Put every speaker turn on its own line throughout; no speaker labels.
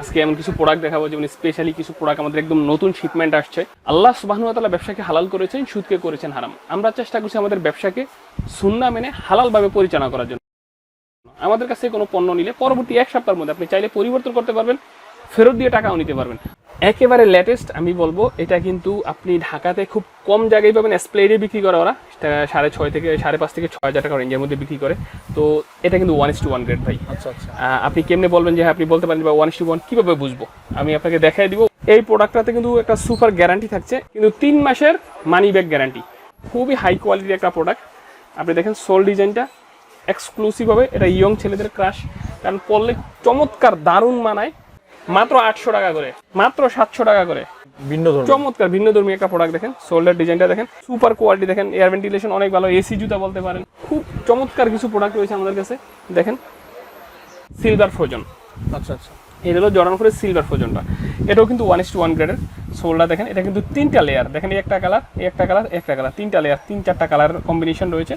আজকে এমন কিছু প্রোডাক্ট দেখাবো, যেমন স্পেশালি কিছু প্রোডাক্ট আমাদের একদম নতুন শিপমেন্ট আসছে। আল্লাহ সুবাহনু ব্যবসাকে হালাল করেছেন, সুদকে করেছেন হারাম। আমরা চেষ্টা করছি আমাদের ব্যবসাকে সুন্না মেনে হালালভাবে পরিচালনা করার জন্য। আমাদের কাছে কোনো পণ্য নিলে পরবর্তী এক সপ্তাহের মধ্যে আপনি চাইলে পরিবর্তন করতে পারবেন। ফেরত দিয়ে টাকাও নিতে পারবেন। একেবারে লেটেস্ট আমি বলব এটা কিন্তু আপনি ঢাকাতে খুব কম জায়গায় পাবেন। স্প্লেডে বিক্রি করে ওরা। সাড়ে ছয় থেকে সাড়ে পাঁচ থেকে ছয় হাজার টাকা রেঞ্জের মধ্যে বিক্রি করে। তো এটা কিন্তু one is to one grade ভাই।
আচ্ছা আচ্ছা।
আপনি কেমনে বলবেন যে হ্যাঁ, আপনি বলতে পারেন বা ওয়ান ইস টু ওয়ান কীভাবে বুঝব? আমি আপনাকে দেখাই দিব। এই প্রোডাক্টটাতে কিন্তু একটা সুপার গ্যারান্টি থাকছে। কিন্তু তিন মাসের মানি ব্যাক গ্যারান্টি খুবই হাই কোয়ালিটির একটা প্রোডাক্ট আপনি দেখেন সোল ডিজাইনটা এক্সক্লুসিভ হবে এটা ইয়ং ছেলেদের ক্রাশ কারণ পড়লে চমৎকার দারুণ মানায়। মাত্র আটশো টাকা করে। মাত্র সাতশো টাকা করে।
ভিন্ন
চমৎকার ভিন্ন ধর্মী একটা প্রোডাক্ট দেখেন শোল্ডার ডিজাইনটা দেখেন সুপার কোয়ালিটি দেখেন এয়ার ভেন্টিলেশন অনেক ভালো এসি জুতা বলতে পারেন। খুব চমৎকার কিছু প্রোডাক্ট রয়েছে আমাদের কাছে। দেখেন সিলভার ফ্রোজন
আচ্ছা আচ্ছা।
এটা হলো জর্ডান ফোরের সিলভার ফ্রোজনটা এটাও কিন্তু ওয়ান ইস টু ওয়ান গ্রেডের সোলটা দেখেন এটা কিন্তু তিনটা লেয়ার দেখেন এই একটা কালার এই একটা কালার একটা কালার তিনটা লেয়ার তিন চারটা কালার কম্বিনেশন রয়েছে।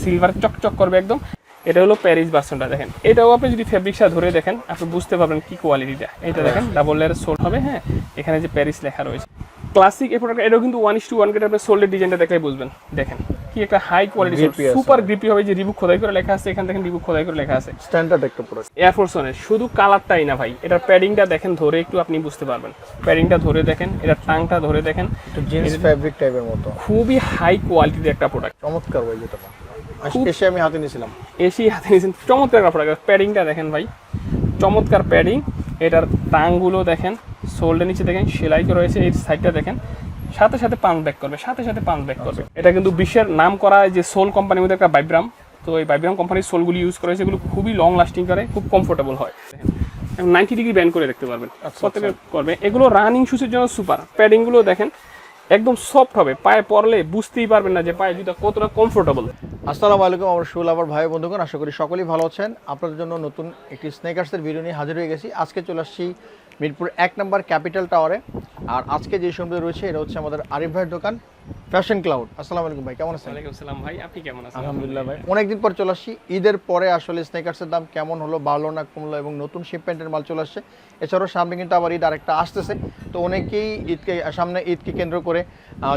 সিলভার চকচক করবে একদম। এটা হলো প্যারিস বাসনটা দেখেন। এটাও আপনি যদি ফেব্রিক্সটা ধরে দেখেন আপনি বুঝতে পারবেন কি কোয়ালিটিটা এটা দেখেন ডাবল লেয়ার সোল হবে হ্যাঁ? এখানে যে প্যারিস লেখা রয়েছে। ক্লাসিক এই প্রোডাক্ট এটাও কিন্তু one is to one grade আপনি সোল্ডের ডিজাইনটা দেখলেই বুঝবেন। দেখেন কি একটা হাই কোয়ালিটি সুপার গ্রিপি হবে যে রিবুক খোদাই করে লেখা আছে এখান দেখেন রিবুক খোদাই করে লেখা আছে।
স্ট্যান্ডার্ড একটা প্রোডাক্ট
এয়ারফোর্স ওয়ানের শুধু কালারটাই না ভাই এটার প্যাডিংটা দেখেন ধরে একটু আপনি বুঝতে পারবেন। প্যাডিংটা ধরে দেখেন এটার টাংটা ধরে দেখেন।
একটু জিন্স ফ্যাব্রিক টাইপের মতো।
খুবই হাই কোয়ালিটির একটা প্রোডাক্ট
চমৎকার ভাই যেটা। আজকে এসে আমি হাতে নিয়েছিলাম।
এসি হাতে নিয়েছেন। চমৎকার প্রোডাক্ট প্যাডিংটা দেখেন ভাই। চমৎকার প্যাডিং। এটার টাংগুলো দেখেন। সোল্ডের নিচে দেখেন সেলাই করা রয়েছে এই সাইডটা দেখেন। সাথে সাথে পাঁচ ব্যাক করবে সাথে সাথে পাঁচ ব্যাক করবে। এটা কিন্তু বিশ্বের নাম করা যে সোল কোম্পানির মধ্যে একটা বাইব্রাম তো এই বাইব্রাম কোম্পানির সোলগুলি ইউজ করা হয়েছে। এগুলো খুবই লং লাস্টিং করে খুব কমফোর্টেবল হয়। নাইনটি ডিগ্রি ব্যান্ড করে দেখতে পারবেন। প্রত্যেকে করবে। এগুলো রানিং শুজের জন্য সুপার প্যাডিংগুলো দেখেন। একদম সফট হবে। পায়ে পরলে বুঝতেই পারবেন না যে পায়ে জুতা কতটা কমফোর্টেবল
আসসালামু আলাইকুম, আমার শুল আবার ভাই বন্ধুগণ, আশা করি সকলেই ভালো আছেন। আপনাদের জন্য নতুন একটি স্নেকার্সের ভিডিও নিয়ে হাজির হয়ে গেছি। আজকে চলে আসছি মিরপুর এক নম্বর ক্যাপিটাল টাওয়ারে আর আজকে যে শোরুমে রয়েছে, এটা হচ্ছে আমাদের আরিফ ভাইয়ের দোকান। ফ্যাশন ক্লাউড আসসালামু আলাইকুম ভাই কেমন আছেন?
ওয়ালাইকুম সালাম ভাই আপনি কেমন আছেন?
আলহামদুলিল্লাহ ভাই অনেকদিন পর চলে আসছি। ঈদের পরে আসলে স্নেকার্সের দাম কেমন হলো বাড়লো না কমলো এবং নতুন শিপমেন্টের মাল চলে আসছে। এছাড়াও সামনে কিন্তু আবার ঈদ আরেকটা আসতেছে। তো অনেকেই ঈদকে সামনে ঈদকে কেন্দ্র করে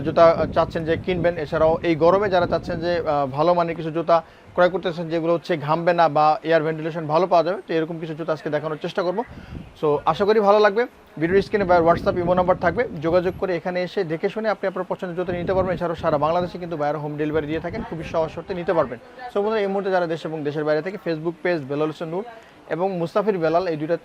জুতা চাচ্ছেন যে কিনবেন। এছাড়াও এই গরমে যারা চাচ্ছেন যে ভালো মানের কিছু জুতা ক্রয় করতেছেন, যেগুলো হচ্ছে ঘামবে না বা এয়ার ভেন্টিলেশন ভালো পাওয়া যাবে। তো এরকম কিছু জুতো আজকে দেখানোর চেষ্টা করব। সো আশা করি ভালো লাগবে। ভিডিও স্ক্রিনে বা হোয়াটসঅ্যাপ ইমো নাম্বার থাকবে। যোগাযোগ করে এখানে এসে দেখে শুনে আপনি আপনার পছন্দের জুতো নিতে পারবেন। এছাড়াও সারা বাংলাদেশে কিন্তু বাইরে হোম ডেলিভারি দিয়ে থাকেন। খুবই সহজ শর্তে নিতে পারবেন। সো বন্ধুরা, এই মুহূর্তে যারা দেশ এবং দেশের বাইরে থেকে ফেসবুক পেজ বেলাল রুট এবং মুস্তাফির বেলাল, এই দুইটা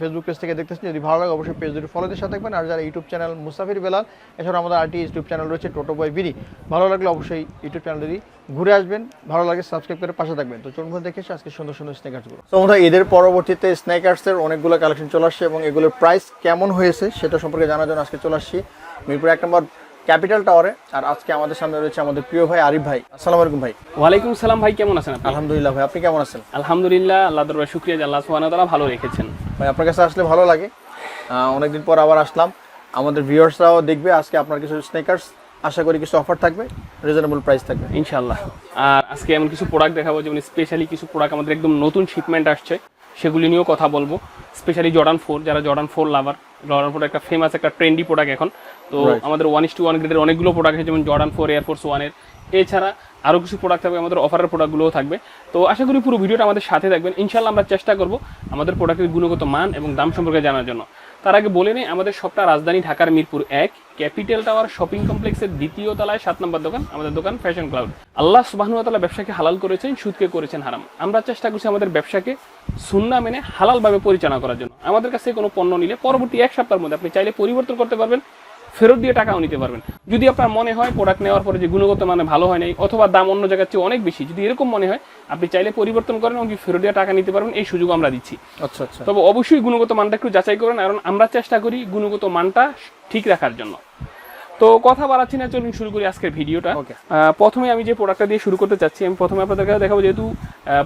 ফেসবুক পেজ থেকে দেখতেছেন, যদি ভালো লাগে অবশ্যই পেজ দুটো ফলো দিয়ে সাথে আর যারা ইউটিউব চ্যানেল মুস্তাফির বেলাল, এছাড়াও আমাদের আরটি ইউটিউব চ্যানেল রয়েছে টোটো বয় বিডি ভালো লাগলে অবশ্যই ইউটিউব চ্যানেলটি ঘুরে আসবেন, ভালো লাগে সাবস্ক্রাইব করে পাশে থাকবেন। তো চলুন দেখে আজকে সুন্দর সুন্দর স্নেকার্সগুলো তো আমরা ঈদের পরবর্তীতে স্নেকার্সের অনেকগুলো কালেকশন চলে আসছে এবং এগুলোর প্রাইস কেমন হয়েছে সেটা সম্পর্কে জানার জন্য আজকে চলে আসছি। মিরপুর এক নম্বর ক্যাপিটাল টাওয়ারে। আর আজকে আমাদের সামনে রয়েছে আমাদের প্রিয় ভাই আরিফ ভাই। আসসালামু আলাইকুম ভাই।
ওয়ালাইকুম সালাম ভাই কেমন আছেন আপনি?
আলহামদুলিল্লাহ ভাই আপনি কেমন আছেন?
আলহামদুলিল্লাহ আল্লাহ দরবার শুক্রিয়া যে আল্লাহ সুবহানাহু ওয়া তাআলা ভালো রেখেছেন।
ভাই আপনার কাছে আসলে ভালো লাগে। অনেকদিন পর আবার আসলাম। আমাদের ভিউয়ার্সরাও দেখবে আজকে আপনার কিছু স্নেকার্স আশা করি কিছু অফার থাকবে রিজনেবল প্রাইস থাকবে।
ইনশাআল্লাহ। আর আজকে এমন কিছু প্রোডাক্ট দেখাবো যেমন স্পেশালি কিছু প্রোডাক্ট আমাদের একদম নতুন শিপমেন্ট আসছে। সেগুলি নিয়েও কথা বলব স্পেশালি জর্ডান ফোর যারা Jordan four lover Jordan four একটা ফেমাস একটা ট্রেন্ডি প্রোডাক্ট এখন। তো আমাদের ওয়ান ইস টু ওয়ান গ্রেডের অনেকগুলো প্রোডাক্ট আছে যেমন জর্ডান ফোর এয়ারফোর্স ওয়ানের এছাড়া আরও কিছু প্রোডাক্ট থাকবে আমাদের অফারের প্রোডাক্টগুলোও থাকবে। তো আশা করি পুরো ভিডিওটা আমাদের সাথে থাকবেন। ইনশাল্লাহ আমরা চেষ্টা করব আমাদের প্রোডাক্টের গুণগত মান এবং দাম সম্পর্কে জানার জন্য। তার আগে বলে নেই আমাদের সবটা রাজধানী ঢাকার মিরপুর এক, ক্যাপিটাল টাওয়ার শপিং কমপ্লেক্সের দ্বিতীয় তলায় সাত নম্বর দোকান, আমাদের দোকান ফ্যাশন ক্লাউড। আল্লাহ সুবাহনু ব্যবসাকে হালাল করেছেন, সুদকে করেছেন হারাম। আমরা চেষ্টা করছি আমাদের ব্যবসাকে সুন্না মেনে হালালভাবে পরিচালনা করার জন্য। আমাদের কাছে কোনো পণ্য নিলে পরবর্তী এক সপ্তাহের মধ্যে আপনি চাইলে পরিবর্তন করতে পারবেন। ফেরত দিয়ে টাকাও নিতে পারবেন। যদি আপনার মনে হয় প্রোডাক্ট নেওয়ার পরে যে গুণগত মানে ভালো হয় নাই অথবা দাম অন্য জায়গার চেয়ে অনেক বেশি যদি এরকম মনে হয় আপনি চাইলে পরিবর্তন করেন এবং ফেরত দিয়ে টাকা নিতে পারবেন এই সুযোগ আমরা দিচ্ছি।
আচ্ছা আচ্ছা।
তবে অবশ্যই গুণগত মানটা একটু যাচাই করেন কারণ আমরা চেষ্টা করি গুণগত মানটা ঠিক রাখার জন্য। তো কথা বাড়াচ্ছি না চলুন শুরু করি আজকের ভিডিওটা. প্রথমে আমি যে প্রোডাক্টটা দিয়ে শুরু করতে চাচ্ছি আমি প্রথমে আপনাদের কাছে দেখাবো যেহেতু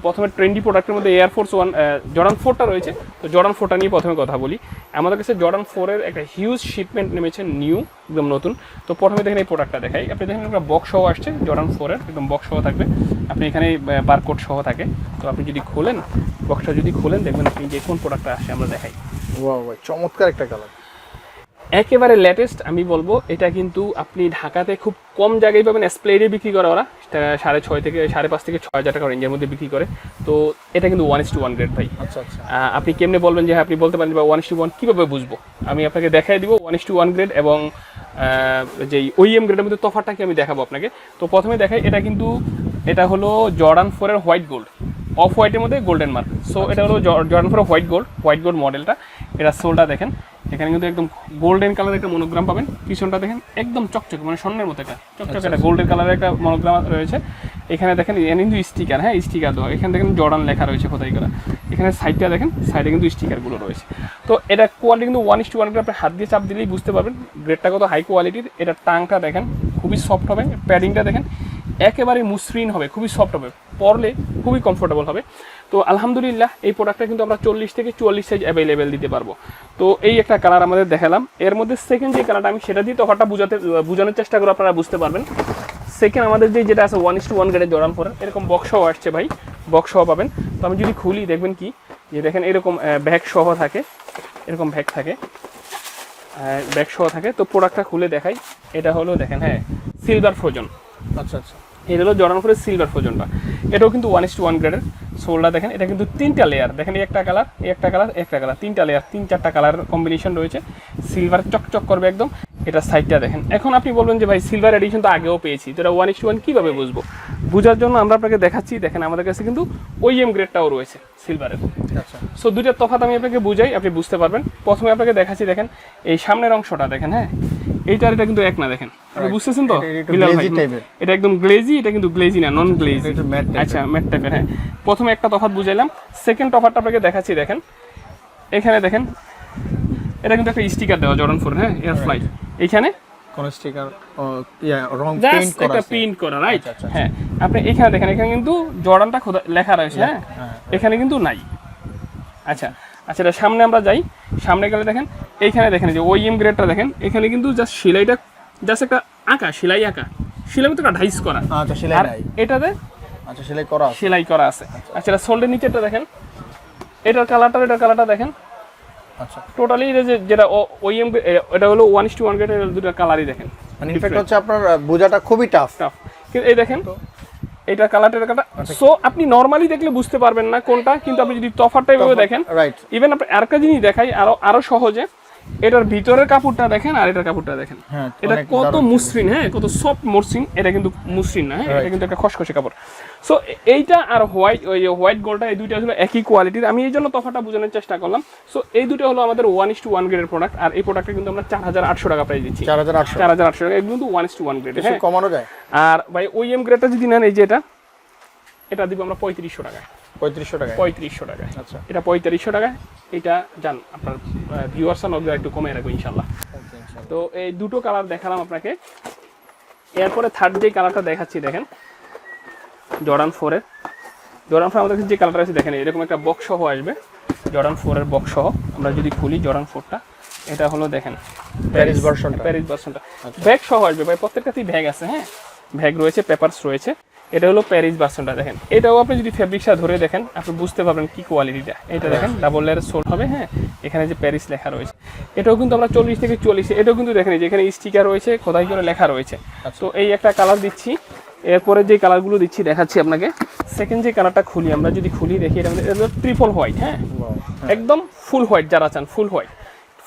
প্রথমে ট্রেন্ডি প্রোডাক্টের মধ্যে এয়ারফোর্স ওয়ান জর্ডান ফোরটা রয়েছে। তো জর্ডান ফোরটা নিয়ে প্রথমে কথা বলি। আমাদের কাছে জর্ডান ফোরের একটা হিউজ শিপমেন্ট নেমেছে নিউ একদম নতুন। তো প্রথমে দেখেন এই প্রোডাক্টটা দেখাই। আপনি দেখেন একটা বক্স সহ আসছে জর্ডান ফোরের একদম বক্স সহ থাকবে। আপনি এখানে বারকোড সহ থাকে। তো আপনি যদি খোলেন বক্সটা যদি খোলেন দেখবেন আপনি যে কোন প্রোডাক্টটা আসে আমরা দেখাই।
চমৎকার একটা কালার
একেবারে লেটেস্ট আমি বলব এটা কিন্তু আপনি ঢাকাতে খুব কম জায়গায় পাবেন স্প্লেডে বিক্রি করে ওরা। সাড়ে ছয় থেকে সাড়ে পাঁচ থেকে ছয় হাজার টাকা রেঞ্জের মধ্যে বিক্রি করে। তো এটা কিন্তু one is to one grade ভাই।
আচ্ছা আচ্ছা।
আপনি কেমনে বলবেন যে হ্যাঁ আপনি বলতে পারেন বা ওয়ান ইস টু ওয়ান কীভাবে বুঝব? আমি আপনাকে দেখাই দিব one is to one grade এবং যে যেই ওইএম গ্রেডের মধ্যে তফাতটাকে আমি দেখাবো আপনাকে। তো প্রথমে দেখাই এটা কিন্তু এটা হলো জর্ডান ফোরের হোয়াইট গোল্ড অফ হোয়াইটের মধ্যে গোল্ডেন মার্ক সো এটা হলো জর্ডান ফোরের হোয়াইট গোল্ড হোয়াইট গোল্ড মডেলটা এটা সোলটা দেখেন। এখানে কিন্তু একদম গোল্ডেন কালারের একটা মনোগ্রাম পাবেন। পিছনটা দেখেন একদম চকচকে মানে স্বর্ণের মতো একটা চকচকে একটা গোল্ডেন কালারের একটা মনোগ্রাম রয়েছে। এখানে দেখেন এখানে কিন্তু স্টিকার হ্যাঁ স্টিকার দেওয়া। এখানে দেখেন জর্ডান লেখা রয়েছে কোথায় করা। এখানে সাইডটা দেখেন সাইডে কিন্তু স্টিকারগুলো রয়েছে। তো এটা কোয়ালিটি কিন্তু ওয়ান ইস টু ওয়ান আপনি হাত দিয়ে চাপ দিলেই বুঝতে পারবেন গ্রেডটা কত হাই কোয়ালিটির এটা টাংটা দেখেন খুবই সফট হবে। প্যাডিংটা দেখেন একেবারে মসৃণ হবে খুবই সফট হবে। পরলে খুবই কমফোর্টেবল হবে। তো আলহামদুলিল্লাহ এই প্রোডাক্টটা কিন্তু আমরা চল্লিশ থেকে চুয়াল্লিশ সাইজ অ্যাভেলেবেল দিতে পারব। তো এই একটা কালার আমাদের দেখালাম। এর মধ্যে সেকেন্ড যে কালারটা আমি সেটা দিয়ে তফাটা বুঝাতে, বোঝানোর চেষ্টা করে আপনারা বুঝতে পারবেন। সেকেন্ড আমাদের যে যেটা আছে ওয়ান ইস টু ওয়ান গ্রেডের জড়ান ফোরের এরকম বক্সও আসছে ভাই বক্সও পাবেন। তো আমি যদি খুলি, দেখবেন কি? যে দেখেন এরকম ব্যাগ সহ থাকে, এরকম ব্যাগ থাকে ব্যাগ সহ থাকে। তো প্রোডাক্টটা খুলে দেখাই। এটা হলো, দেখেন হ্যাঁ সিলভার ফ্রোজন
আচ্ছা আচ্ছা।
এটা হলো জর্ডান ফোরের সিলভার ফ্রোজনটা এটাও কিন্তু ওয়ান ইস টু ওয়ান গ্রেডের সোলটা দেখেন এটা কিন্তু তিনটা লেয়ার দেখেন এই একটা কালার এই একটা কালার একটা কালার তিনটা লেয়ার তিন চারটা কালার কম্বিনেশন রয়েছে। সিলভার চকচক করবে একদম। এটা সাইডটা দেখেন। এখন আপনি বলবেন যে ভাই সিলভার এডিশন তো আগেও পেয়েছি। তো এটা ওয়ান ইস টু ওয়ান কীভাবে বুঝব? বোঝার জন্য আমরা আপনাকে দেখাচ্ছি। দেখেন আমাদের কাছে কিন্তু ওই এম গ্রেডটাও রয়েছে সিলভারের
আচ্ছা।
সো দুইটার তফাত আমি আপনাকে বুঝাই আপনি বুঝতে পারবেন। প্রথমে আপনাকে দেখাচ্ছি দেখেন এই সামনের অংশটা দেখেন হ্যাঁ? এইটার এটা কিন্তু এক না দেখেন. বুঝতেছেন তো?
এটা-
বিলাল ভাই। একদম গ্লেজি এটা কিন্তু গ্লেজি না নন গ্লেজি। আচ্ছা ম্যাট টাইপের হ্যাঁ। প্রথমে একটা তফাৎ বুঝাইলাম। সেকেন্ড তফাৎটা আপনাকে দেখাচ্ছি দেখেন। এখানে দেখেন এটা কিন্তু একটা স্টিকার দেওয়া জর্ডন ফোর হ্যাঁ এয়ার ফ্লাইট এখানে?
কোন স্টিকার ইয়া রং পেইন্ট করা
একটা রাইট
আচ্ছা, আচ্ছা,
হ্যাঁ আপনি এখানে দেখেন এখানে কিন্তু জর্ডানটা খোদা লেখা রয়েছে হ্যাঁ?
হ্যাঁ,
এখানে কিন্তু নাই। আচ্ছা আচ্ছা এটা সামনে আমরা যাই। সামনে গেলে দেখেন এইখানে দেখেন যে ওইএম গ্রেডটা দেখেন এখানে কিন্তু জাস্ট সেলাইটা জাস্ট একটা আঁকা সেলাই আঁকা। সেলাই মতো একটা ঢাইস করা।
আচ্ছা সেলাই নাই।
এটাতে
আচ্ছা সেলাই করা
সেলাই করা আছে। আচ্ছা এটা সোল্ডের নিচেরটা দেখেন। এটার কালারটা এটার কালারটা দেখেন।
আচ্ছা।
টোটালি এটা যে যেটা ওইএম এটা হলো one is to one grade দুটো কালারই দেখেন।
মানে ইনফ্যাক্ট হচ্ছে আপনার বোঝাটা খুবই টাফ
টাফ কিন্তু এই দেখেন এটা কালারটা কালারটা সো আপনি নর্মালি দেখলে বুঝতে পারবেন না কোনটা কিন্তু আপনি যদি তফাতটা এভাবে দেখেন
রাইট
ইভেন আপনি আরেকটা জিনিস দেখাই আরও আরও সহজে। এটার ভিতরের কাপড়টা দেখেন আর এটার কাপড়টা দেখেন।
হ্যাঁ
এটা কত। মসৃণ হ্যাঁ কত সফট মসৃণ এটা কিন্তু মসৃণ না হ্যাঁ এটা কিন্তু একটা খসখসে কাপড়। সো এইটা আর হোয়াইট ওই হোয়াইট গোল্ডটা এই দুইটা হলো একই কোয়ালিটির আমি এই জন্য তফাটা বোঝানোর চেষ্টা করলাম। সো এই দুটো হলো আমাদের ওয়ান ইস টু ওয়ান গ্রেডের প্রোডাক্ট আর এই প্রোডাক্টটা কিন্তু আমরা চার হাজার আটশো টাকা প্রাইস দিচ্ছি।
চার হাজার আটশো
চার হাজার আটশো টাকা কিন্তু one is to one grade
কমানো যায়।
আর ভাই ওই এম গ্রেডটা যদি নেন এই যে এটা এটা দিব আমরা পঁয়ত্রিশশো টাকায়।
পঁয়ত্রিশশো টাকায়।
পঁয়ত্রিশশো টাকায়।
আচ্ছা।
এটা পঁয়ত্রিশশো টাকায়। এটা জান আপনার ভিউয়ার্স নকদের একটু কমে রাখব ইনশাল্লাহ। তো এই দুটো কালার দেখালাম আপনাকে। এরপরে থার্ড যে কালারটা দেখাচ্ছি দেখেন। জর্ডান ফোরের জর্ডান ফোর আমাদের কাছে যে কালারটা আছে দেখেন এরকম একটা বক্স সহ আসবে। জর্ডান ফোরের বক্স সহ। আমরা যদি খুলি জর্ডান ফোরটা এটা হলো দেখেন
প্যারিস ভার্সনটা
প্যারিস ভার্সনটা ব্যাগ সহ আসবে ভাই প্রত্যেকটাতেই ব্যাগ আছে হ্যাঁ? ব্যাগ রয়েছে পেপারস রয়েছে। এটা হলো প্যারিস ভার্সনটা দেখেন। এটাও আপনি যদি ফেব্রিক্সটা ধরে দেখেন আপনি বুঝতে পারবেন কি কোয়ালিটিটা এটা দেখেন ডাবল লেয়ার সোল হবে হ্যাঁ? এখানে যে প্যারিস লেখা রয়েছে। এটাও কিন্তু আমরা চল্লিশ থেকে চল্লিশ এটাও কিন্তু দেখেন এই যে এখানে স্টিকার রয়েছে খোদাই করে লেখা রয়েছে। তো এই একটা কালার দিচ্ছি এরপরে যে কালারগুলো দিচ্ছি দেখাচ্ছি আপনাকে। সেকেন্ড যে কালারটা খুলি আমরা যদি খুলি দেখি এটা ট্রিপল হোয়াইট হ্যাঁ? একদম ফুল হোয়াইট যারা চান ফুল হোয়াইট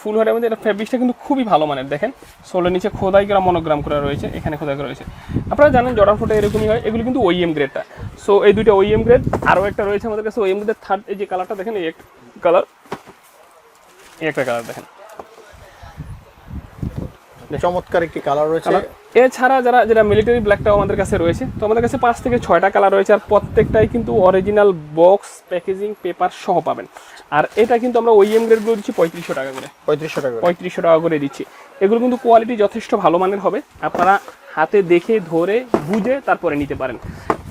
ফুল হোয়াইটের মধ্যে এটা ফেব্রিক্সটা কিন্তু খুবই ভালো মানের দেখেন। সোলের নিচে খোদাই করা মনোগ্রাম করা রয়েছে এখানে খোদাই করা রয়েছে। আপনারা জানেন জর্ডান ফোটা এরকমই হয় এগুলো কিন্তু ওইএম গ্রেডটা সো এই দুইটা ওইএম গ্রেড আরও একটা রয়েছে আমাদের কাছে ওইএম গ্রেডের থার্ড এই যে কালারটা দেখেন এই একটা কালার এই একটা কালার দেখেন।
চমৎকার একটি কালার রয়েছে।
এছাড়া যারা যেটা মিলিটারি ব্ল্যাকটাও আমাদের কাছে রয়েছে তো আমাদের কাছে পাঁচ থেকে ছয়টা কালার রয়েছে আর প্রত্যেকটাই কিন্তু অরিজিনাল বক্স প্যাকেজিং পেপার সহ পাবেন। আর এটা কিন্তু আমরা ওই ওইএম গ্রেডগুলো দিচ্ছি পঁয়ত্রিশশো টাকা করে।
পঁয়ত্রিশশো টাকা।
পঁয়ত্রিশশো টাকা করে দিচ্ছি। এগুলো কিন্তু কোয়ালিটি যথেষ্ট ভালো মানের হবে। আপনারা হাতে দেখে ধরে বুঝে তারপরে নিতে পারেন।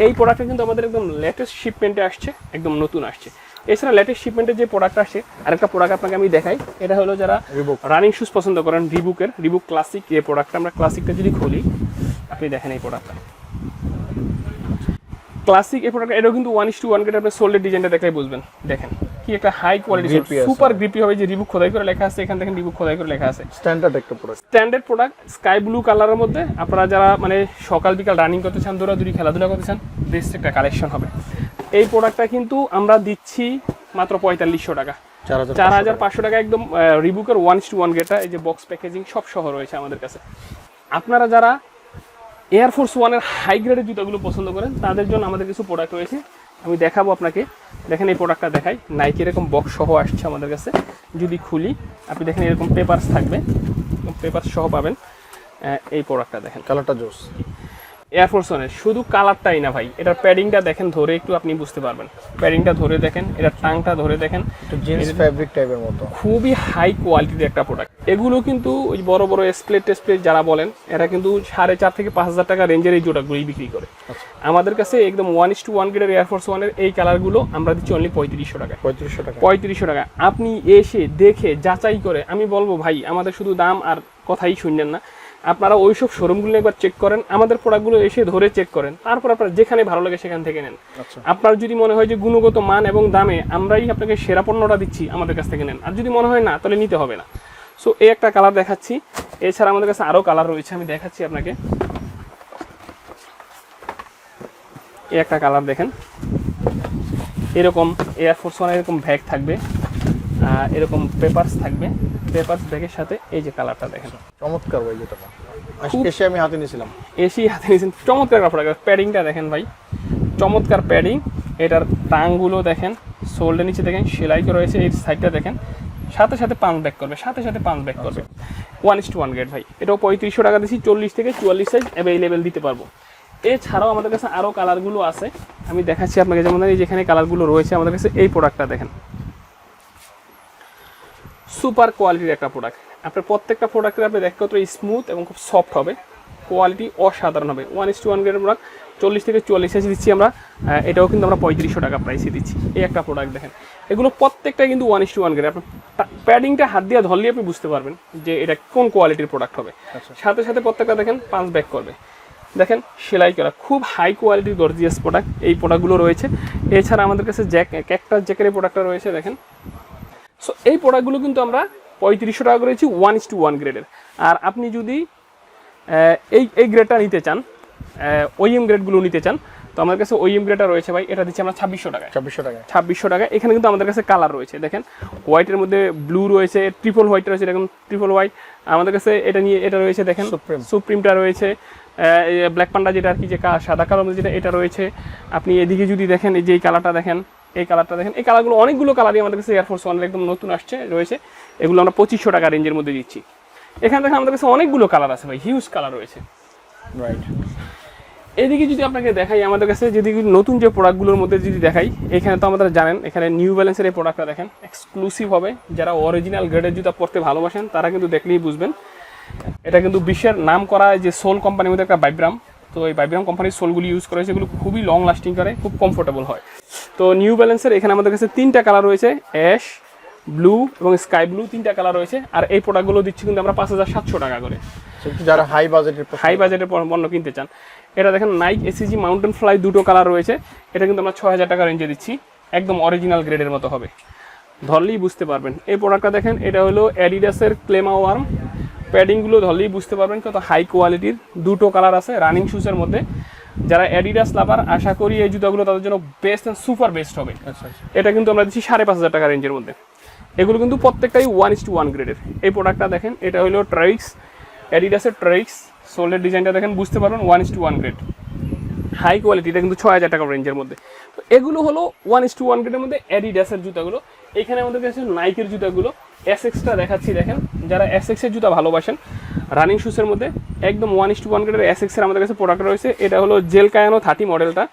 এই প্রোডাক্টটা কিন্তু আমাদের একদম লেটেস্ট শিপমেন্টে আসছে একদম নতুন আসছে। এছাড়া লেটেস্ট শিপমেন্টের যে প্রোডাক্ট আসছে আরেকটা প্রোডাক্ট আপনাকে আমি দেখাই। এটা হলো যারা
Reebok।
রানিং শুজ পছন্দ করেন রিবুকের রিবুক ক্লাসিক এই প্রোডাক্টটা আমরা ক্লাসিকটা যদি খুলি আপনি দেখেন এই প্রোডাক্টটা ক্লাসিক এই প্রোডাক্ট এটাও কিন্তু one is to one grade আপনি সোল্ডের ডিজাইনটা দেখলেই বুঝবেন। দেখেন কি একটা হাই কোয়ালিটি সুপার গ্রিপি হবে যে রিবুক খোদাই করে লেখা আছে এখান থেকে রিবুক খোদাই করে লেখা আছে।
স্ট্যান্ডার্ড একটা product
standard product sky blue কালারের মধ্যে আপনারা যারা মানে সকাল বিকাল রানিং করতে চান দৌড়াদৌড়ি খেলাধুলা করতে চান বেস্ট একটা কালেকশন হবে। এই প্রোডাক্টটা কিন্তু আমরা দিচ্ছি মাত্র পঁয়তাল্লিশশো টাকা।
চার হাজার
চার হাজার পাঁচশো টাকা একদম রিবুকের ওয়ান টু ওয়ান গেটা এই যে বক্স প্যাকেজিং সব সহ রয়েছে আমাদের কাছে। আপনারা যারা এয়ারফোর্স ওয়ানের হাই গ্রেডের জুতোগুলো পছন্দ করেন, তাদের জন্য আমাদের কিছু প্রোডাক্ট রয়েছে। আমি দেখাবো আপনাকে। দেখেন এই প্রোডাক্টটা দেখাই। নাইকি এরকম বক্স সহ আসছে আমাদের কাছে। যদি খুলি, আপনি দেখেন এরকম পেপারস থাকবে। পেপার সহ পাবেন। এই প্রোডাক্টটা দেখেন।
কালারটা জোস।
এয়ারফোর্স ওয়ানের শুধু কালারটাই না ভাই এটার প্যাডিংটা দেখেন ধরে একটু আপনি বুঝতে পারবেন। প্যাডিংটা ধরে দেখেন এটার টাংটা ধরে দেখেন।
জিন্স ফ্যাব্রিক টাইপের মতো।
খুবই হাই কোয়ালিটির একটা প্রোডাক্ট এগুলো কিন্তু ওই বড় বড় স্প্লেট টেসপ্লেট যারা বলেন এরা কিন্তু সাড়ে চার থেকে পাঁচ হাজার টাকা রেঞ্জের এই জোটাগুলোই বিক্রি করে।
আচ্ছা।
আমাদের কাছে একদম ওয়ান ইস টু ওয়ান গ্রেডের এয়ারফোর্স ওয়ানের এই কালারগুলো আমরা দিচ্ছি অনলি পঁয়ত্রিশশো টাকা
পঁয়ত্রিশশো টাকা।
পঁয়ত্রিশশো টাকা আপনি এসে দেখে যাচাই করে আমি বলব ভাই আমাদের শুধু দাম আর কথাই শুনলেন না। আপনারা ওইসব শোরুমগুলো একবার চেক করেন আমাদের প্রোডাক্টগুলো এসে ধরে চেক করেন তারপর আপনার যেখানে ভালো লাগে সেখান থেকে নেন।
আচ্ছা।
আপনার যদি মনে হয় যে গুণগত মান এবং দামে আমরাই আপনাকে সেরা পণ্যটা দিচ্ছি আমাদের কাছ থেকে নেন আর যদি মনে হয় না তাহলে নিতে হবে না। সো এই একটা কালার দেখাচ্ছি। এছাড়া আমাদের কাছে আরও কালার রয়েছে আমি দেখাচ্ছি আপনাকে। এই একটা কালার দেখেন। এরকম এয়ারফোর্স ওয়ান এরকম ব্যাগ থাকবে এরকম পেপারস থাকবে। পেপারস ব্যাগের সাথে এই যে কালারটা দেখেন।
চমৎকার ভাই যেটা এসে আমি হাতে নিয়েছিলাম।
এসি হাতে নিয়েছেন। চমৎকার কাপড় প্যাডিংটা দেখেন ভাই। চমৎকার প্যাডিং। এটার টাংগুলো দেখেন। শোল্ডের নিচে দেখেন সেলাই রয়েছে। এই সাইডটা দেখেন। সাথে সাথে পাঁচ ব্যাক করবে। সাথে সাথে পাঁচ ব্যাক করবে। One is to one grade ভাই। এটাও পঁয়ত্রিশশো টাকা দিচ্ছি চল্লিশ থেকে চুয়াল্লিশ সাইজ অ্যাভেলেবেল দিতে পারব। এছাড়াও আমাদের কাছে আরও কালারগুলো আছে। আমি দেখাচ্ছি আপনাকে যেমন এই যেখানে কালারগুলো রয়েছে আমাদের কাছে এই প্রোডাক্টটা দেখেন। সুপার কোয়ালিটির একটা প্রোডাক্ট আপনার প্রত্যেকটা প্রোডাক্টের আপনি দেখতে কত স্মুথ এবং খুব সফট হবে। কোয়ালিটি অসাধারণ হবে। One is to one grade product চল্লিশ থেকে চুয়াল্লিশ এসে দিচ্ছি আমরা। এটাও কিন্তু আমরা পঁয়ত্রিশশো টাকা প্রাইসে দিচ্ছি। এই একটা প্রোডাক্ট দেখেন। এগুলো প্রত্যেকটা কিন্তু one is to one grade আপনার প্যাডিংটা হাত দিয়ে ধরলেই আপনি বুঝতে পারবেন যে এটা কোন কোয়ালিটির প্রোডাক্ট হবে।
আচ্ছা।
সাথে সাথে প্রত্যেকটা দেখেন পাঁচ ব্যাক করবে। দেখেন সেলাই করা। খুব হাই কোয়ালিটির গর্জিয়াস প্রোডাক্ট এই প্রোডাক্টগুলো রয়েছে। এছাড়া আমাদের কাছে জ্যাক ক্যাকটাস জ্যাকের এই প্রোডাক্টটা রয়েছে দেখেন। সো এই প্রোডাক্টগুলো কিন্তু আমরা পঁয়ত্রিশশো টাকা করেছি ওয়ান ইস টু ওয়ান গ্রেডের আর আপনি যদি এই এই গ্রেডটা নিতে চান ওইএম গ্রেডগুলো নিতে চান তো আমাদের কাছে ওইএম গ্রেডটা রয়েছে ভাই এটা দিচ্ছি আমরা ছাব্বিশশো টাকা
ছাব্বিশশো টাকা
ছাব্বিশশো টাকা এখানে কিন্তু আমাদের কাছে কালার রয়েছে। দেখেন হোয়াইটের মধ্যে ব্লু রয়েছে ট্রিপল হোয়াইট রয়েছে দেখুন ট্রিপল হোয়াইট আমাদের কাছে এটা নিয়ে এটা রয়েছে দেখেন। সুপ্রিমটা রয়েছে। ব্ল্যাক পান্ডা যেটা আর কি যে সাদা কালোর মধ্যে যেটা এটা রয়েছে। আপনি এদিকে যদি দেখেন এই যে এই কালারটা দেখেন এই কালারটা দেখেন এই কালারগুলো অনেকগুলো কালারই আমাদের কাছে এয়ারফোর্স ওয়ানের একদম নতুন আসছে রয়েছে। এগুলো আমরা পঁচিশশো টাকা রেঞ্জের মধ্যে দিচ্ছি। এখানে দেখেন আমাদের কাছে অনেকগুলো কালার আছে ভাই হিউজ কালার রয়েছে।
রাইট
এদিকে যদি আপনাকে দেখাই আমাদের কাছে যদি নতুন যে প্রোডাক্টগুলোর মধ্যে যদি দেখাই এখানে তো আমাদের জানেন এখানে নিউ ব্যালেন্সের এই প্রোডাক্টটা দেখেন এক্সক্লুসিভ হবে। যারা অরিজিনাল গ্রেডের জুতা পড়তে ভালোবাসেন তারা কিন্তু দেখলেই বুঝবেন। এটা কিন্তু বিশ্বের নাম করা যে সোল কোম্পানির মধ্যে একটা বাইব্রাম তো এই বাইব্রাম কোম্পানির সোলগুলি ইউজ করা হয়েছে এগুলো খুবই লং লাস্টিং করে খুব কমফোর্টেবল হয়। তো নিউ ব্যালেন্সের এখানে আমাদের কাছে তিনটা কালার রয়েছে অ্যাশ ব্লু এবং স্কাই ব্লু তিনটা কালার রয়েছে। আর এই প্রোডাক্টগুলো দিচ্ছি কিন্তু আমরা পাঁচ হাজার সাতশো টাকা করে।
যারা হাই বাজেটের
হাই বাজেটের পণ্য কিনতে চান এটা দেখেন নাইক এসিজি মাউন্টেন ফ্লাই দুটো কালার রয়েছে। এটা কিন্তু আমরা ছয় হাজার টাকা রেঞ্জে দিচ্ছি। একদম অরিজিনাল গ্রেডের মতো হবে। ধরলেই বুঝতে পারবেন। এই প্রোডাক্টটা দেখেন এটা হলো অ্যাডিডাসের ক্লেমা ওয়ার্ম প্যাডিংগুলো ধরলেই বুঝতে পারবেন কত হাই কোয়ালিটির দুটো কালার আছে রানিং শুজের মধ্যে। যারা অ্যাডিডাস লাভার আশা করি এই জুতাগুলো তাদের জন্য বেস্ট অ্যান্ড সুপার বেস্ট হবে।
আচ্ছা আচ্ছা।
এটা কিন্তু আমরা দিচ্ছি সাড়ে পাঁচ হাজার টাকা রেঞ্জের মধ্যে। এগুলো কিন্তু প্রত্যেকটাই ওয়ান ইস টু ওয়ান গ্রেডের এই প্রোডাক্টটা দেখেন, এটা হলো ট্রাইক্স অ্যাডিডাসের ট্রাইক্স সোলের ডিজাইনটা দেখেন, বুঝতে পারবেন one is to one grade high quality এটা কিন্তু ছয় হাজার টাকা রেঞ্জের মধ্যে। তো এগুলো হলো ওয়ান ইস টু ওয়ান গ্রেডের মধ্যে অ্যাডিডাসের জুতাগুলো। এখানে আমাদের কাছে নাইকের জুতাগুলো। এস এক্সটা দেখাচ্ছি, দেখেন, যারা এস এক্সের জুতা ভালোবাসেন রানিং শুসের মধ্যে একদম ওয়ান ইস টু ওয়ান গ্রেডের এস এক্সের আমাদের কাছে প্রোডাক্ট রয়েছে। এটা হলো জেল কায়ানো থার্টি মডেলটা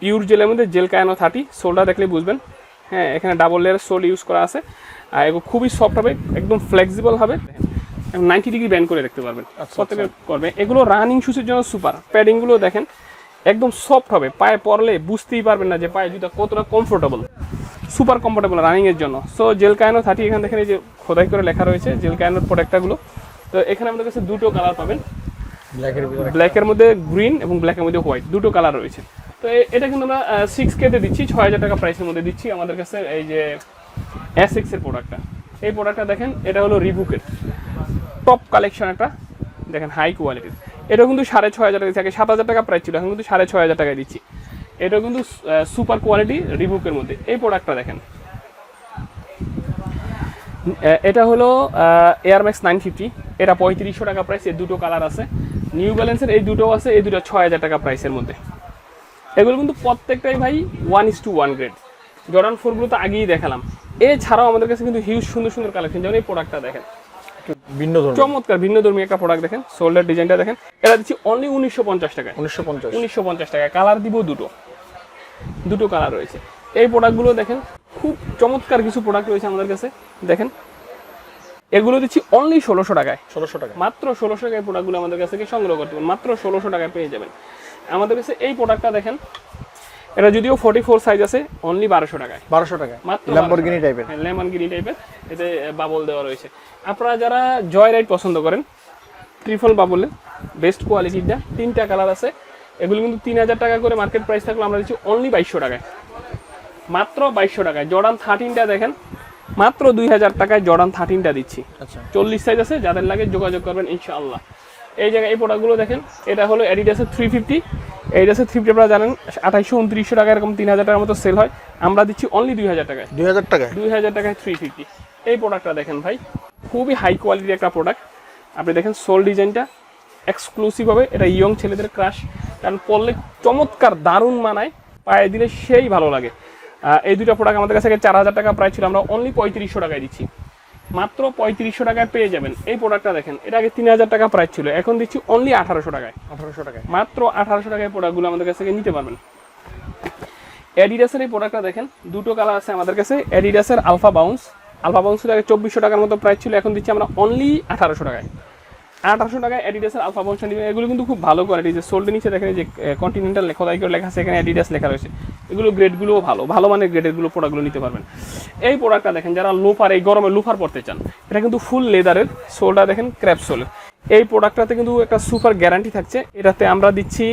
পিওর জেলের মধ্যে জেল কায়ানো থার্টি সোলটা দেখলে বুঝবেন। হ্যাঁ এখানে ডাবল লেয়ার সোল ইউজ করা আছে। আর এগুলো খুবই সফট হবে একদম ফ্লেক্সিবল হবে। নাইনটি ডিগ্রি ব্যান্ড করে রাখতে পারবেন
আচ্ছা,
প্রত্যেকে করবে। এগুলো রানিং শুজের জন্য সুপার প্যাডিংগুলো দেখেন একদম সফট হবে। পায়ে পরলে বুঝতেই পারবেন না যে পায়ে জুতা কতটা কমফোর্টেবল সুপার কমফোর্টেবল রানিংয়ের জন্য। সো জেল কায়নো থার্টি এখানে দেখেন এই যে খোদাই করে লেখা রয়েছে জেল কায়নোর প্রোডাক্টগুলো তো এখানে আমাদের কাছে দুটো কালার পাবেন।
ব্ল্যাকের
মধ্যে গ্রিন এবং ব্ল্যাকের মধ্যে হোয়াইট দুটো কালার রয়েছে। তো এটা কিন্তু আমরা সিক্স কেতে দিচ্ছি, ছয় হাজার টাকা প্রাইসের মধ্যে দিচ্ছি আমাদের কাছে এই যে এস এক্সের প্রোডাক্টটা এই প্রোডাক্টটা দেখেন, এটা হলো রিবুকের টপ কালেকশন একটা, দেখেন হাই কোয়ালিটির এটা কিন্তু সাড়ে ছয় হাজার টাকা থাকে, সাত হাজার টাকা প্রাইস ছিল, এখন কিন্তু সাড়ে ছয় হাজার টাকায় দিচ্ছি। এটা কিন্তু সুপার কোয়ালিটি রিবুকের মধ্যে। এই প্রোডাক্টটা দেখেন। এটা হলো এয়ার ম্যাক্স নাইন ফিফটি এটা পঁয়ত্রিশশো টাকা প্রাইস এর দুটো কালার আছে। নিউ ব্যালেন্সের এই দুটো আছে এই দুটো ছয় হাজার টাকা প্রাইসের মধ্যে। এগুলো কিন্তু প্রত্যেকটাই ভাই one is to one grade Jordan ফোরগুলো তো আগেই দেখালাম। এছাড়াও আমাদের কাছে কিন্তু হিউজ সুন্দর সুন্দর কালেকশন যেমন এই প্রোডাক্টটা দেখেন।
ভিন্ন
চমৎকার ভিন্ন ধর্মী একটা প্রোডাক্ট দেখেন শোল্ডার ডিজাইনটা দেখেন। এটা দিচ্ছি অনলি উনিশশো পঞ্চাশ টাকায়।
উনিশশো পঞ্চাশ।
উনিশশো পঞ্চাশ টাকা কালার দিব দুটো। দুটো কালার রয়েছে। এই প্রোডাক্টগুলো দেখেন খুব চমৎকার কিছু প্রোডাক্ট রয়েছে আমাদের কাছে। দেখেন এগুলো দিচ্ছি অনলি ষোলোশো টাকায়।
ষোলোশো টাকা
মাত্র ষোলোশো টাকায় প্রোডাক্টগুলো আমাদের কাছ থেকে সংগ্রহ করতে পারেন মাত্র ষোলোশো টাকায় পেয়ে যাবেন। আমাদের কাছে এই প্রোডাক্টটা দেখেন এটা যদিও ফোর্টি ফোর সাইজ আছে অনলি বারোশো টাকায়।
বারোশো টাকায়।
মাত্র
ল্যাম্বরগিনি টাইপের
লেমন গ্রিন টাইপের এতে বাবল দেওয়া রয়েছে। আপনারা যারা জয় রাইড পছন্দ করেন ট্রিপল বাবলে বেস্ট কোয়ালিটিটা তিনটা কালার আছে এগুলো কিন্তু তিন হাজার টাকা করে মার্কেট প্রাইস থাকলে আমরা দিচ্ছি অনলি বাইশশো টাকায়। মাত্র বাইশশো টাকায়। জর্ডান থার্টিনটা দেখেন মাত্র দুই হাজার টাকায় জর্ডান থার্টিনটা দিচ্ছি।
আচ্ছা।
চল্লিশ সাইজ আছে যাদের লাগে যোগাযোগ করবেন ইনশাআল্লাহ। এই জায়গায় এই প্রোডাক্টগুলো দেখেন এটা হলো অ্যাডিডাসের থ্রি ফিফটি এইডাসের থ্রি ফিফটি আপনারা জানেন আঠাইশো উনত্রিশশো টাকা এরকম তিন হাজার টাকার মতো সেল হয়। আমরা দিচ্ছি অনলি দুই হাজার টাকায়।
দুই হাজার টাকায়?
দুই হাজার টাকায় থ্রি ফিফটি এই প্রোডাক্টটা দেখেন ভাই খুবই হাই কোয়ালিটির একটা প্রোডাক্ট আপনি দেখেন সোল ডিজাইনটা এক্সক্লুসিভ হবে। এটা ইয়ং ছেলেদের ক্রাশ কারণ পরলে চমৎকার দারুণ মানায়। পায়ে দিলে সেই ভালো লাগে। এই দুটো প্রোডাক্ট আমাদের কাছে চার হাজার টাকা প্রাইস ছিল আমরা অনলি পঁয়ত্রিশশো টাকায় দিচ্ছি। মাত্র পঁয়ত্রিশশো টাকায় পেয়ে যাবেন। এই প্রোডাক্টটা দেখেন এটা আগে তিন হাজার টাকা প্রাইস ছিল এখন দিচ্ছি অনলি আঠারোশো টাকায়।
আঠারোশো টাকায়।
মাত্র আঠারোশো টাকায় প্রোডাক্টগুলো আমাদের কাছ থেকে নিতে পারবেন। অ্যাডিডাসের এই প্রোডাক্টটা দেখেন দুটো কালার আছে আমাদের কাছে অ্যাডিডাসের আলফা বাউন্স আলফা বাউন্সের আগে চব্বিশশো টাকার মতো প্রাইস ছিল এখন দিচ্ছি আমরা অনলি আঠারোশো টাকায়। আঠারোশো টাকায় অ্যাডিডাসের আলফা বাউন্স নেবেন এগুলো কিন্তু খুব ভালো কোয়ালিটি যে সোল্ডের নিচে দেখেন যে কন্টিনেন্টাল খোদাই করে লেখা আছে এখানে অ্যাডিডাস লেখা রয়েছে। এগুলো গ্রেডগুলোও ভালো ভালো মানের গ্রেডেরগুলো প্রোডাক্টগুলো নিতে পারবেন। এই প্রোডাক্টটা দেখেন যারা লোফার এই গরমে লোফার পড়তে চান এটা কিন্তু ফুল লেদারের সোলটা দেখেন ক্র্যাপ সোলের এই প্রোডাক্টটাতে কিন্তু একটা সুপার গ্যারান্টি থাকছে এটাতে আমরা দিচ্ছি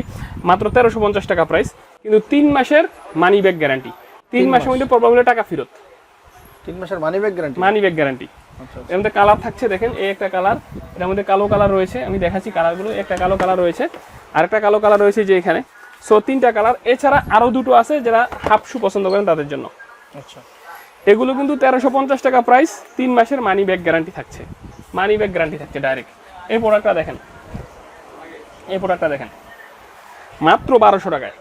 মাত্র তেরোশো পঞ্চাশ টাকা প্রাইস কিন্তু তিন মাসের মানি ব্যাক গ্যারান্টি তিন মাসের মধ্যে প্রবলেম টাকা ফেরত।
তিন মাসের money back guarantee
money back guarantee এর মধ্যে কালার থাকছে দেখেন এই একটা কালারের মধ্যে কালো কালার রয়েছে আমি দেখাচ্ছি কালারগুলো একটা কালো কালার রয়েছে। আর একটা কালো কালার রয়েছে যে এখানে। সো তিনটা কালার এছাড়া আরও দুটো আছে যারা হাফ শু পছন্দ করেন তাদের জন্য।
আচ্ছা।
এগুলো কিন্তু তেরোশো পঞ্চাশ টাকা প্রাইস তিন মাসের মানি ব্যাক গ্যারান্টি থাকছে। মানি ব্যাক গ্যারান্টি থাকছে ডাইরেক্ট এই প্রোডাক্টটা দেখেন। এই প্রোডাক্টটা দেখেন। মাত্র বারোশো টাকায়।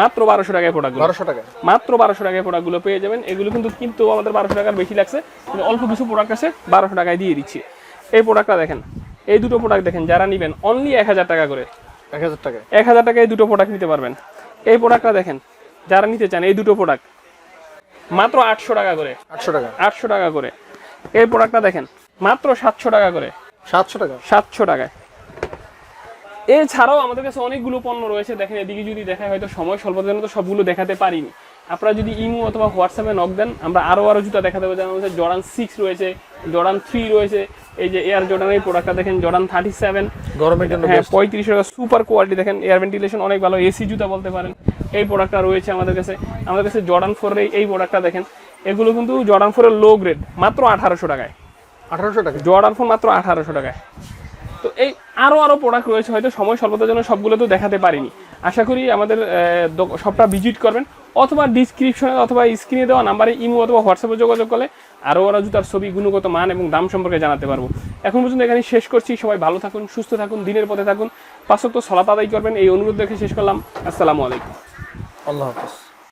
মাত্র বারোশো টাকায় প্রোডাক্ট
বারোশো টাকায়?
মাত্র বারোশো টাকায় প্রোডাক্টগুলো পেয়ে যাবেন। এগুলো কিন্তু কিন্তু আমাদের বারোশো টাকার বেশি লাগছে। কিন্তু অল্প কিছু প্রোডাক্ট আছে বারোশো টাকায় দিয়ে দিচ্ছি। এই প্রোডাক্টটা দেখেন এই দুটো প্রোডাক্ট দেখেন যারা নেবেন অনলি এক হাজার টাকা করে।
এক হাজার টাকা
এক হাজার টাকায় এই দুটো প্রোডাক্ট নিতে পারবেন। এই প্রোডাক্টটা দেখেন যারা নিতে চান এই দুটো প্রোডাক্ট মাত্র আটশো টাকা করে।
আটশো টাকা?
আটশো টাকা করে। এই প্রোডাক্টটা দেখেন মাত্র সাতশো টাকা করে।
সাতশো টাকা?
সাতশো টাকায়। এছাড়াও আমাদের কাছে অনেকগুলো পণ্য রয়েছে। দেখেন এদিকে যদি দেখায় হয়তো সময় স্বল্পতার জন্য তো সবগুলো দেখাতে পারিনি। আপনারা যদি ইমো অথবা হোয়াটসঅ্যাপে নক দেন আমরা আরও আরও জুতা দেখাতে পারি যেমন হচ্ছে জর্ডান সিক্স রয়েছে জর্ডান থ্রি রয়েছে এই যে এয়ার জর্ডানের প্রোডাক্টটা দেখেন জর্ডান থার্টি সেভেন
গরমের জন্য
হ্যাঁ পঁয়ত্রিশ টাকা সুপার কোয়ালিটি দেখেন এয়ার ভেন্টিলেশন অনেক ভালো এসি জুতা বলতে পারেন। এই প্রোডাক্টটা রয়েছে আমাদের কাছে। আমাদের কাছে জর্ডান ফোরের এই- এই প্রোডাক্টটা দেখেন এগুলো কিন্তু জর্ডান ফোরের লো গ্রেড মাত্র আঠারোশো টাকায়।
আঠারোশো টাকা
জর্ডান ফোন মাত্র আঠারোশো টাকায়। তো এই আরও আরও প্রোডাক্ট রয়েছে, হয়তো সময় স্বল্পতার জন্য সবগুলো তো দেখাতে পারিনি। আশা করি আমাদের সবটা ভিজিট করবেন, অথবা ডিসক্রিপশনে অথবা স্ক্রিনে দেওয়া নাম্বারে ইমো অথবা হোয়াটসঅ্যাপে যোগাযোগ করলে আরও আরও জুতার ছবি, গুণগত মান এবং দাম সম্পর্কে জানাতে পারব। এখন পর্যন্ত এখানে শেষ করছি, সবাই ভালো থাকুন, সুস্থ থাকুন, দিনের পথে থাকুন। পাঁচক তো সলাপ আদায় করবেন, এই অনুরোধ দেখে শেষ করলাম। আসসালামু আলাইকুম।
আল্লাহ হাফিজ।